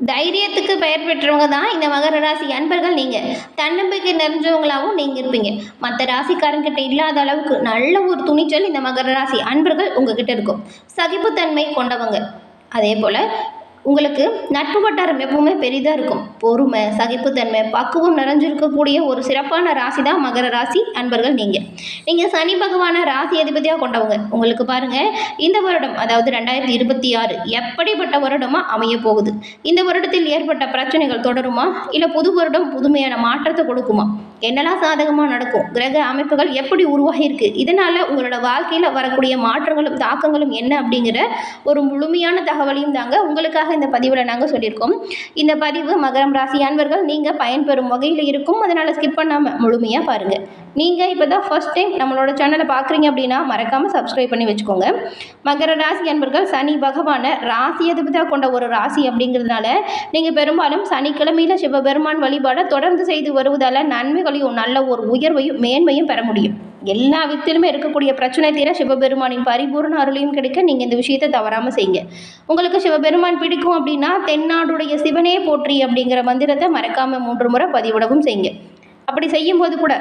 தைரியத்துக்கு பெயர் பெற்றவங்க தான் இந்த மகர ராசி. அன்பர்கள் நீங்கள் தன்னம்பிக்கை நிறைஞ்சவங்களாகவும் நீங்கள் இருப்பீங்க. மற்ற ராசிக்காரங்கிட்ட இல்லாத அளவுக்கு நல்ல ஒரு துணிச்சல் இந்த மகர ராசி. அன்பர்கள் உங்ககிட்ட இருக்கும். சகிப்புத்தன்மை கொண்டவங்க. அதே போல் உங்களுக்கு நட்பு வட்டாரம் எப்பவுமே பெரிதாக இருக்கும். பொறுமை சகிப்புத்தன்மை பக்குவம் நிறைஞ்சிருக்கக்கூடிய ஒரு சிறப்பான ராசி தான் மகர ராசி. அன்பர்கள் நீங்கள் நீங்கள் சனி பகவானை ராசி அதிபதியாக கொண்டவங்க. உங்களுக்கு பாருங்கள் இந்த வருடம் அதாவது ரெண்டாயிரத்தி இருபத்தி ஆறு எப்படிப்பட்ட வருடமாக அமைய போகுது? இந்த வருடத்தில் ஏற்பட்ட பிரச்சனைகள் தொடருமா? இல்லை புது வருடம் புதுமையான மாற்றத்தை கொடுக்குமா? என்னெல்லாம் சாதகமாக நடக்கும்? கிரக அமைப்புகள் எப்படி உருவாகியிருக்கு? இதனால் உங்களோட வாழ்க்கையில் வரக்கூடிய மாற்றங்களும் தாக்கங்களும் என்ன அப்படிங்கிற ஒரு முழுமையான தகவலையும் தாங்க உங்களுக்காக இந்த பதிவில் நாங்கள் சொல்லியிருக்கோம். இந்த பதிவு மகரம் ராசி அன்பர்கள் நீங்கள் பயன்பெறும் வகையில் இருக்கும். அதனால் ஸ்கிப் பண்ணாமல் முழுமையாக பாருங்கள் நீங்கள் இப்போ தான் ஃபஸ்ட் டைம் நம்மளோட சேனலை பார்க்குறீங்க அப்படின்னா மறக்காமல் சப்ஸ்கிரைப் பண்ணி வச்சுக்கோங்க. மகர ராசி அன்பர்கள் சனி பகவானை ராசி அதிபதியாக கொண்ட ஒரு ராசி அப்படிங்கிறதுனால நீங்கள் பெரும்பாலும் சனிக்கிழமையில் சிவபெருமான் வழிபாடை தொடர்ந்து செய்து வருவதால் நன்மைகளையும் நல்ல ஒரு உயர்வையும் மேன்மையும் பெற முடியும். எல்லா விதத்திலுமே இருக்கக்கூடிய பிரச்சனை தீர சிவபெருமானின் பரிபூர்ண அருளையும் கிடைக்க நீங்கள் இந்த விஷயத்தை தவறாமல் செய்யுங்க. உங்களுக்கு சிவபெருமான் பிடிக்கும் அப்படின்னா தென்னாடுடைய சிவனே போற்றி அப்படிங்கிற மந்திரத்தை மறக்காமல் மூன்று முறை பதிவிடவும் செய்யுங்க. அப்படி செய்யும்போது கூட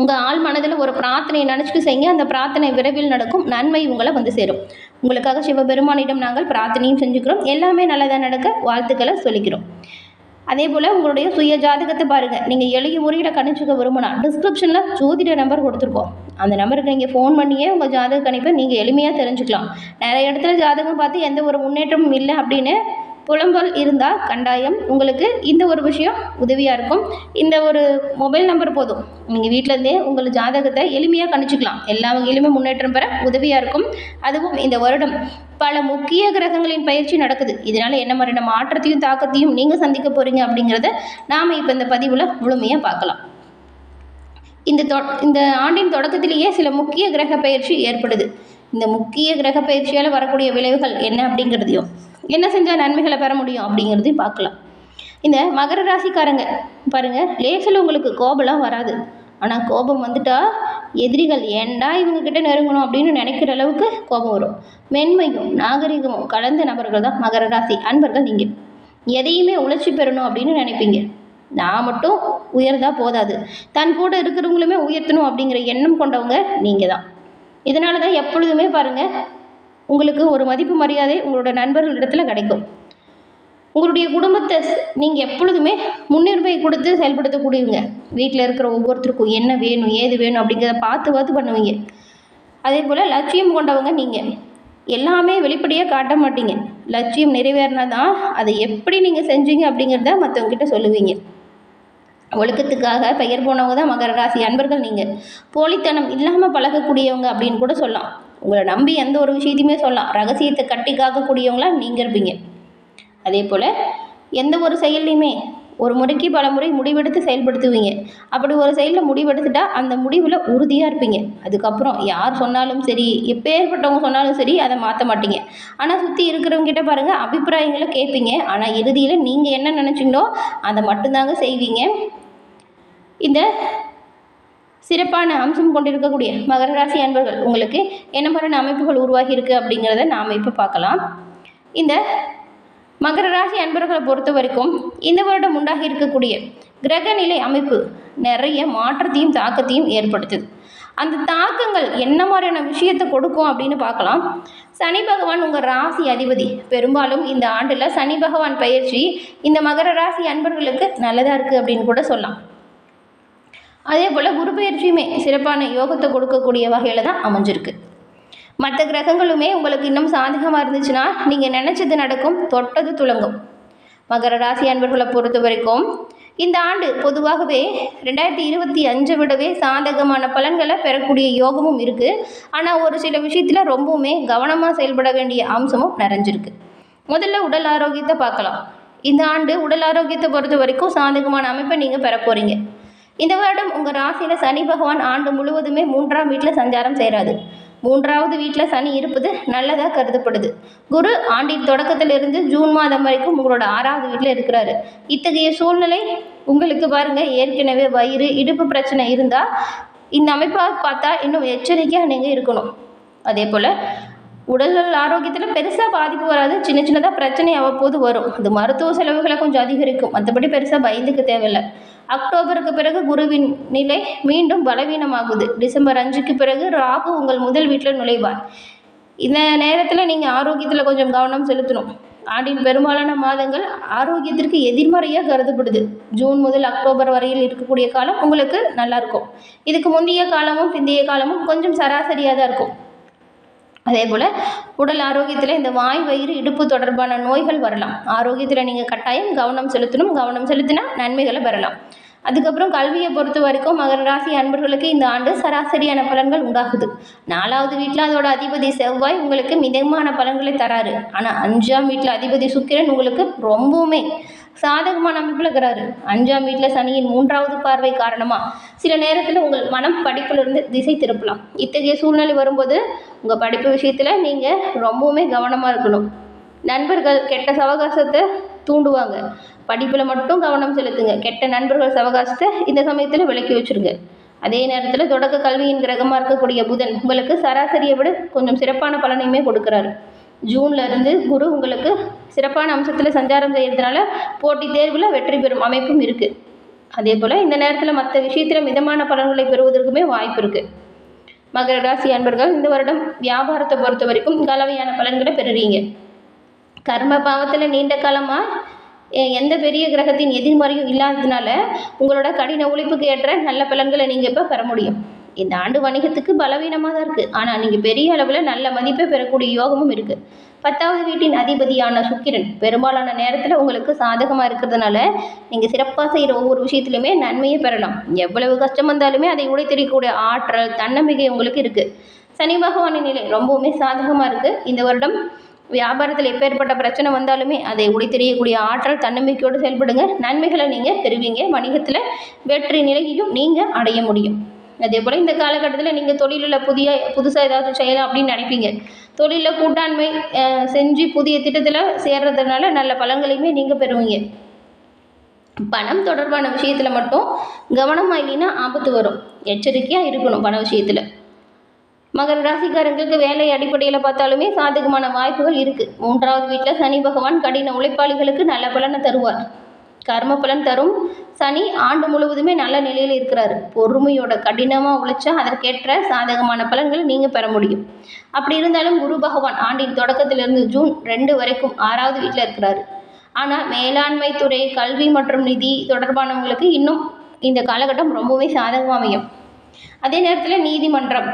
உங்கள் ஆள் மனதில் ஒரு பிரார்த்தனையை நினச்சிட்டு செய்யுங்க. அந்த பிரார்த்தனை விரைவில் நடக்கும். நன்மை உங்களை வந்து சேரும். உங்களுக்காக சிவபெருமானிடம் நாங்கள் பிரார்த்தனையும் செஞ்சுக்கிறோம். எல்லாமே நல்லதாக நடக்க வாழ்த்துக்களை சொல்லிக்கிறோம். அதே போல் உங்களுடைய சுய ஜாதகத்தை பாருங்கள் நீங்கள் எளிய முறையில் கணிச்சுக்க விரும்பினா டிஸ்கிரிப்ஷனில் ஜோதிட நம்பர் கொடுத்துருக்கோம். அந்த நம்பருக்கு நீங்கள் ஃபோன் பண்ணியே உங்கள் ஜாதக கணிப்பை நீங்கள் எளிமையாக தெரிஞ்சுக்கலாம். நிறைய இடத்துல ஜாதகம் பார்த்து எந்த ஒரு முன்னேற்றமும் இல்லை அப்படின்னு புலம்பல் இருந்தால் கண்டாயம். உங்களுக்கு இந்த ஒரு விஷயம் உதவியாக இருக்கும். இந்த ஒரு மொபைல் நம்பர் போதும். நீங்கள் வீட்டிலேருந்தே உங்கள் ஜாதகத்தை எளிமையாக கணிச்சுக்கலாம் எல்லா வகையிலுமே முன்னேற்றம் பெற உதவியாக இருக்கும். அதுவும் இந்த வருடம் பல முக்கிய கிரகங்களின் பயிற்சி நடக்குது. இதனால் என்ன மாதிரியான மாற்றத்தையும் தாக்கத்தையும் நீங்கள் சந்திக்க போகிறீங்க அப்படிங்கிறத நாம் இப்போ இந்த பதிவில் முழுமையாக பார்க்கலாம். இந்த தொ இந்த ஆண்டின் தொடக்கத்திலேயே சில முக்கிய கிரக பயிற்சி ஏற்படுது. இந்த முக்கிய கிரக பயிற்சியால் வரக்கூடிய விளைவுகள் என்ன அப்படிங்கிறதையும் என்ன செஞ்சால் நன்மைகளை பெற முடியும் அப்படிங்கிறதையும் பார்க்கலாம். இந்த மகர ராசிக்காரங்க பாருங்கள் லேசில் உங்களுக்கு கோபம்லாம் வராது. ஆனால் கோபம் வந்துட்டால் எதிரிகள் ஏன்டா இவங்கக்கிட்ட நெருங்கணும் அப்படின்னு நினைக்கிற அளவுக்கு கோபம் வரும். மென்மையும் நாகரிகமும் கலந்த நபர்கள் தான் மகர ராசி. அன்பர்கள் நீங்கள் எதையுமே உழைச்சி பெறணும் அப்படின்னு நினைப்பீங்க. நான் மட்டும் உயர்ந்தா போதாது. தன் கூட இருக்கிறவங்களுமே உயர்த்தணும் அப்படிங்கிற எண்ணம் கொண்டவங்க நீங்கள் தான். இதனால தான் எப்பொழுதுமே பாருங்கள் உங்களுக்கு ஒரு மதிப்பு மரியாதை உங்களோட நண்பர்களிடத்தில் கிடைக்கும். உங்களுடைய குடும்பத்தை நீங்கள் எப்பொழுதுமே முன்னுரிமை கொடுத்து செயல்படுத்தக்கூடியவங்க. வீட்டில் இருக்கிற ஒவ்வொருத்தருக்கும் என்ன வேணும் ஏது வேணும் அப்படிங்கிறத பார்த்து பார்த்து பண்ணுவீங்க. அதே போல் லட்சியம் கொண்டவங்க நீங்கள் எல்லாமே வெளிப்படையாக காட்ட மாட்டீங்க. லட்சியம் நிறைவேறினா தான் அதை எப்படி நீங்கள் செஞ்சீங்க அப்படிங்கிறத மற்றவங்ககிட்ட சொல்லுவீங்க. ஒழுக்கத்துக்காக பெயர் போனவங்க தான் மகர ராசி. அன்பர்கள் நீங்கள் போலித்தனம் இல்லாமல் பழகக்கூடியவங்க அப்படின்னு கூட சொல்லலாம். உங்களை நம்பி எந்த ஒரு விஷயத்தையுமே சொல்லலாம். ரகசியத்தை கட்டி காக்கக்கூடியவங்களா நீங்கள் இருப்பீங்க. அதே போல் எந்த ஒரு செயல்லையுமே ஒரு முறைக்கு பல முறை முடிவெடுத்து செயல்படுத்துவீங்க. அப்படி ஒரு செயலில் முடிவெடுத்துட்டா அந்த முடிவில் உறுதியாக இருப்பீங்க. அதுக்கப்புறம் யார் சொன்னாலும் சரி எப்பேற்பட்டவங்க சொன்னாலும் சரி அதை மாற்ற மாட்டீங்க. ஆனால் சுற்றி இருக்கிறவங்ககிட்ட பாருங்கள் அபிப்பிராயங்களை கேட்பீங்க. ஆனால் இறுதியில் நீங்கள் என்ன நினச்சிங்களோ அதை மட்டும்தாங்க செய்வீங்க. இந்த சிறப்பான அம்சம் கொண்டிருக்கக்கூடிய மகர ராசி அன்பர்கள் உங்களுக்கு என்ன மாதிரியான அமைப்புகள் உருவாகியிருக்கு அப்படிங்கிறத நாம் இப்போ பார்க்கலாம். இந்த மகர ராசி அன்பர்களை பொறுத்த வரைக்கும் இந்த வருடம் உண்டாகி இருக்கக்கூடிய கிரகநிலை அமைப்பு நிறைய மாற்றத்தையும் தாக்கத்தையும் ஏற்படுத்துது. அந்த தாக்கங்கள் என்ன மாதிரியான விஷயத்தை கொடுக்கும் அப்படின்னு பார்க்கலாம். சனி பகவான் உங்கள் ராசி அதிபதி. பெரும்பாலும் இந்த ஆண்டில் சனி பகவான் பயிற்சி இந்த மகர ராசி அன்பர்களுக்கு நல்லதாக இருக்குது அப்படின்னு கூட சொல்லலாம். அதே போல் குரு பயிற்சியுமே சிறப்பான யோகத்தை கொடுக்கக்கூடிய வகையில் தான் அமைஞ்சிருக்கு. மற்ற கிரகங்களுமே உங்களுக்கு இன்னும் சாதகமாக இருந்துச்சுன்னா நீங்கள் நினச்சது நடக்கும் தொட்டது துளங்கும் மகர ராசி அன்பர்களை பொறுத்த வரைக்கும் இந்த ஆண்டு பொதுவாகவே ரெண்டாயிரத்தி இருபத்தி அஞ்சை விடவே சாதகமான பலன்களை பெறக்கூடிய யோகமும் இருக்குது ஆனால் ஒரு சில விஷயத்தில் ரொம்பவுமே கவனமாக செயல்பட வேண்டிய அம்சமும் நிறைஞ்சிருக்கு. முதல்ல உடல் ஆரோக்கியத்தை பார்க்கலாம். இந்த ஆண்டு உடல் ஆரோக்கியத்தை பொறுத்த வரைக்கும் சாதகமான அமைப்பை நீங்கள் பெற போகிறீங்க இந்த வருடம் உங்கள் ராசியில் சனி பகவான் ஆண்டு முழுவதுமே மூன்றாம் வீட்டில் சஞ்சாரம் செய்கிறாரு மூன்றாவது வீட்டில் சனி இருப்பது நல்லதாக கருதப்படுது. குரு ஆண்டின் தொடக்கத்திலிருந்து ஜூன் மாதம் வரைக்கும் உங்களோட ஆறாவது வீட்டில் இருக்கிறாரு. இத்தகைய சூழ்நிலை உங்களுக்கு பாருங்க ஏற்கனவே வயிறு இடுப்பு பிரச்சனை இருந்தால் இந்த அமைப்பாக பார்த்தா இன்னும் எச்சரிக்கையாக நீங்கள் இருக்கணும். அதே போல் உடல் ஆரோக்கியத்தில் பெருசாக பாதிப்பு வராது சின்ன சின்னதாக பிரச்சனை அவ்வப்போது வரும். அது மருத்துவ செலவுகளை கொஞ்சம் அதிகரிக்கும். மற்றபடி பெருசாக பயந்துக்க தேவையில்லை. அக்டோபருக்கு பிறகு குருவின் நிலை மீண்டும் பலவீனமாகுது. டிசம்பர் அஞ்சுக்கு பிறகு ராகு உங்கள் முதல் வீட்டில் நுழைவார். இந்த நேரத்தில் நீங்கள் ஆரோக்கியத்தில் கொஞ்சம் கவனம் செலுத்தணும். ஆண்டின் பெரும்பாலான மாதங்கள் ஆரோக்கியத்திற்கு எதிர்மறையாக கருதப்படுது. ஜூன் முதல் அக்டோபர் வரையில் இருக்கக்கூடிய காலம் உங்களுக்கு நல்லாயிருக்கும் இதுக்கு முந்தைய காலமும் பிந்தைய காலமும் கொஞ்சம் சராசரியாக தான் இருக்கும். அதே போல் உடல் ஆரோக்கியத்தில் இந்த வாய் வயிறு இடுப்பு தொடர்பான நோய்கள் வரலாம். ஆரோக்கியத்தில் நீங்கள் கட்டாயம் கவனம் செலுத்தணும். கவனம் செலுத்தினா நன்மைகளை பெறலாம். அதுக்கப்புறம் கல்வியை பொறுத்த வரைக்கும் மகர ராசி அன்பர்களுக்கு இந்த ஆண்டு சராசரியான பலன்கள் உண்டாகுது. நாலாவது வீட்டில் அதோட அதிபதி செவ்வாய் உங்களுக்கு மிதமான பலன்களை தராரு. ஆனால் அஞ்சாம் வீட்டில் அதிபதி சுக்கிரன் உங்களுக்கு ரொம்பவுமே சாதகமான அமைப்பில் இருக்கிறாரு. அஞ்சாம் வீட்டில் சனியின் மூன்றாவது பார்வை காரணமாக சில நேரத்தில் உங்கள் மனம் படிப்பிலிருந்து திசை திருப்பலாம். இத்தகைய சூழ்நிலை வரும்போது உங்கள் படிப்பு விஷயத்தில் நீங்கள் ரொம்பவுமே கவனமாக இருக்கணும். நண்பர்கள் கெட்ட சவகாசத்தை தூண்டுவாங்க. படிப்பில் மட்டும் கவனம் செலுத்துங்க. கெட்ட நண்பர்கள் சவகாசத்தை இந்த சமயத்தில் விளக்கி வச்சுருங்க. அதே நேரத்தில் தொடக்க கல்வியின் கிரகமாக இருக்கக்கூடிய புதன் உங்களுக்கு சராசரியை விட கொஞ்சம் சிறப்பான பலனையுமே கொடுக்குறாரு. ஜூன்ல இருந்து குரு உங்களுக்கு சிறப்பான அம்சத்தில் சஞ்சாரம் செய்கிறதுனால போட்டி தேர்வில் வெற்றி பெறும் அமைப்பும் இருக்குது அதே போல் இந்த நேரத்தில் மற்ற விஷயத்தில் மிதமான பலன்களை பெறுவதற்குமே வாய்ப்பு இருக்குது மகர ராசி அன்பர்கள் இந்த வருடம் வியாபாரத்தை பொறுத்த வரைக்கும் கலவையான பலன்களை பெறுறீங்க. கர்ம பாவத்தில் நீண்ட காலமாக எந்த பெரிய கிரகத்தின் எதிர்மறையும் இல்லாததுனால உங்களோட கடின உழைப்புக்கு ஏற்ற நல்ல பலன்களை நீங்கள் இப்போ பெற முடியும். இந்த ஆண்டு வணிகத்துக்கு பலவீனமாக தான் இருக்குது ஆனால் நீங்கள் பெரிய அளவில் நல்ல மதிப்பை பெறக்கூடிய யோகமும் இருக்குது பத்தாவது வீட்டின் அதிபதியான சுக்கிரன் பெரும்பாலான நேரத்தில் உங்களுக்கு சாதகமாக இருக்கிறதுனால நீங்கள் சிறப்பாக செய்கிற ஒவ்வொரு விஷயத்துலையுமே நன்மையை பெறலாம். எவ்வளவு கஷ்டம் வந்தாலுமே அதை உடைத்தெறியக்கூடிய ஆற்றல் தன்னம்பிக்கை உங்களுக்கு இருக்குது சனி பகவானின் நிலை ரொம்பவுமே சாதகமாக இருக்குது இந்த வருடம் வியாபாரத்தில் எப்பேற்பட்ட பிரச்சனை வந்தாலுமே அதை உடைத்தெறியக்கூடிய ஆற்றல் தன்னம்பிக்கையோடு செயல்படுங்க. நன்மைகளை நீங்கள் பெறுவீங்க. வணிகத்தில் வெற்றி நிலையையும் நீங்கள் அடைய முடியும். அதே போல் இந்த காலகட்டத்தில் நீங்கள் தொழிலில் புதிய புதுசாக ஏதாவது செய்யலாம் அப்படின்னு நினைப்பீங்க. தொழிலில் கூட்டாண்மை செஞ்சு புதிய திட்டத்தில் சேர்றதுனால நல்ல பலன்களையுமே நீங்கள் பெறுவீங்க. பணம் தொடர்பான விஷயத்தில் மட்டும் கவனமாக இல்லைன்னா ஆபத்து வரும். எச்சரிக்கையாக இருக்கணும் பண விஷயத்தில். மகர ராசிக்காரங்களுக்கு வேலை அடிப்படையில் பார்த்தாலுமே சாதகமான வாய்ப்புகள் இருக்குது மூன்றாவது வீட்டில் சனி பகவான் கடின உழைப்பாளிகளுக்கு நல்ல பலனை தருவார். கர்ம பலன் தரும். சனி ஆண்டு முழுவதுமே நல்ல நிலையில் இருக்கிறார். பொறுமையோட கடினமாக உழைச்சா அதற்கேற்ற சாதகமான பலன்களை நீங்கள் பெற முடியும். அப்படி இருந்தாலும் குரு பகவான் ஆண்டின் தொடக்கத்திலிருந்து ஜூன் ரெண்டு வரைக்கும் ஆறாவது வீட்டில் இருக்கிறாரு. ஆனால் மேலாண்மை துறை கல்வி மற்றும் நிதி தொடர்பானவங்களுக்கு இன்னும் இந்த காலகட்டம் ரொம்பவே சாதகமாக அமையும். அதே நேரத்தில் நீதிமன்றம்.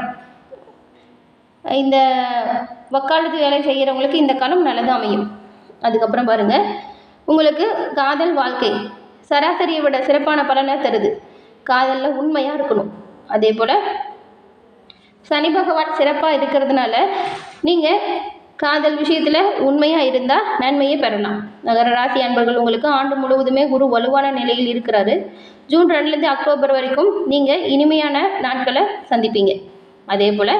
இந்த வக்காலத்து வேலை செய்கிறவங்களுக்கு இந்த காலம் நல்லதாக அமையும். அதுக்கப்புறம் பாருங்கள் உங்களுக்கு காதல் வாழ்க்கை சராசரியை விட சிறப்பான பலனை தருது. காதலில் உண்மையாக இருக்கணும். அதே போல் சனி பகவான் சிறப்பாக இருக்கிறதுனால நீங்கள் காதல் விஷயத்தில் உண்மையாக இருந்தால் நன்மையை பெறலாம். நகர ராசி அன்பர்கள் உங்களுக்கு ஆண்டு முழுவதுமே குரு வலுவான நிலையில் இருக்கிறாரு. ஜூன் ரெண்டுலேருந்து அக்டோபர் வரைக்கும் நீங்கள் இனிமையான நாட்களை சந்திப்பீங்க. அதே போல்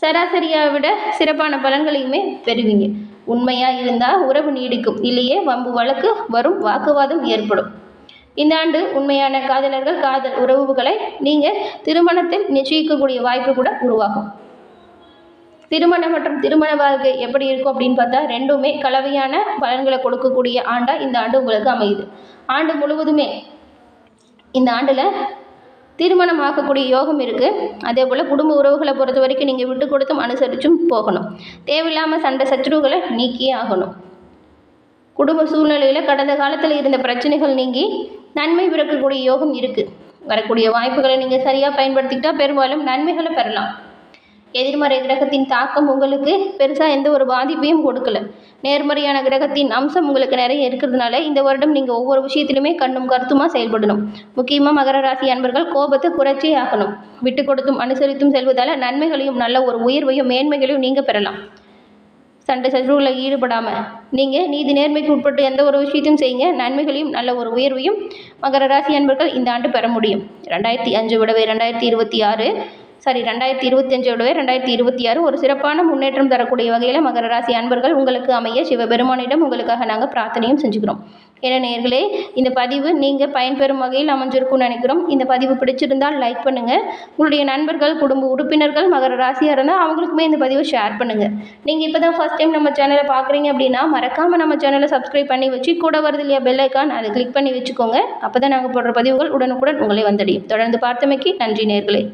சராசரியை விட சிறப்பான பலன்களையுமே பெறுவீங்க. உண்மையாக இருந்தால் உறவு நீடிக்கும். இல்லையே வம்பு வழக்கு வரும் வாக்குவாதம் ஏற்படும். இந்த ஆண்டு உண்மையான காதலர்கள் காதல் உறவுகளை நீங்கள் திருமணத்தில் நிச்சயிக்கக்கூடிய வாய்ப்பு கூட உருவாகும். திருமணம் மற்றும் திருமண வாழ்க்கை எப்படி இருக்கும் அப்படின்னு பார்த்தா ரெண்டுமே கலவையான பலன்களை கொடுக்கக்கூடிய ஆண்டாக இந்த ஆண்டு உங்களுக்கு அமையுது. ஆண்டு முழுவதுமே இந்த ஆண்டில் திருமணம் ஆகக்கூடிய யோகம் இருக்குது அதே போல் குடும்ப உறவுகளை பொறுத்த வரைக்கும் நீங்கள் விட்டு கொடுத்தும் அனுசரித்தும் போகணும். தேவையில்லாமல் சண்டை சச்சரவுகளை நீக்கியே ஆகணும். குடும்ப சூழ்நிலையில் கடந்த காலத்தில் இருந்த பிரச்சனைகள் நீங்கி நன்மை பிறக்கக்கூடிய யோகம் இருக்குது வரக்கூடிய வாய்ப்புகளை நீங்கள் சரியாக பயன்படுத்திக்கிட்டால் பெரும்பாலும் நன்மைகளை பெறலாம். எதிர்மறை கிரகத்தின் தாக்கம் உங்களுக்கு பெருசாக எந்த ஒரு பாதிப்பையும் கொடுக்கல. நேர்மறையான கிரகத்தின் அம்சம் உங்களுக்கு நிறைய இருக்கிறதுனால இந்த வருடம் நீங்கள் ஒவ்வொரு விஷயத்திலுமே கண்ணும் கருத்துமாக செயல்படணும். முக்கியமாக மகர ராசி அன்பர்கள் கோபத்தை குறைச்சே ஆகணும். விட்டு கொடுத்தும் அனுசரித்தும் செல்வதால் நன்மைகளையும் நல்ல ஒரு உயர்வையும் மேன்மைகளையும் நீங்கள் பெறலாம். சண்டை சச்சரவுகளில் ஈடுபடாமல் நீங்கள் நீதி நேர்மைக்கு உட்பட்டு எந்த ஒரு விஷயத்தையும் செய்யுங்க. நன்மைகளையும் நல்ல ஒரு உயர்வையும் மகர ராசி அன்பர்கள் இந்த ஆண்டு பெற முடியும். ரெண்டாயிரத்தி அஞ்சு விடவே ரெண்டாயிரத்தி இருபத்தி ஆறு சாரி ரெண்டாயிரத்தி இருபத்தஞ்சோடவே ரெண்டாயிரத்தி இருபத்தி ஆறு ஒரு சிறப்பான முன்னேற்றம் தரக்கூடிய வகையில் மகர ராசி அன்பர்கள் உங்களுக்கு அமைய சிவபெருமானிடம் உங்களுக்காக நாங்கள் பிரார்த்தனையும் செஞ்சுக்கிறோம். என நேர்களே இந்த பதிவு நீங்கள் பயன்பெறும் வகையில் அமைஞ்சிருக்கும்னு நினைக்கிறோம். இந்த பதிவு பிடிச்சிருந்தால் லைக் பண்ணுங்கள் உங்களுடைய நண்பர்கள் குடும்ப உறுப்பினர்கள் மகர ராசியாக இருந்தால் அவங்களுக்குமே இந்த பதிவை ஷேர் பண்ணுங்கள் நீங்கள் இப்போ தான் ஃபஸ்ட் டைம் நம்ம சேனலை பார்க்குறீங்க அப்படின்னா மறக்காமல் நம்ம சேனலை சப்ஸ்கிரைப் பண்ணி வச்சு கூட வருது இல்லையா பெல் ஐக்கான் அதை கிளிக் பண்ணி வச்சுக்கோங்க. அப்போ தான் நாங்கள் போடுற பதிவுகள் உடனுக்குடன் உங்களை வந்தடையும். தொடர்ந்து பார்த்தமைக்கு நன்றி நேர்களே.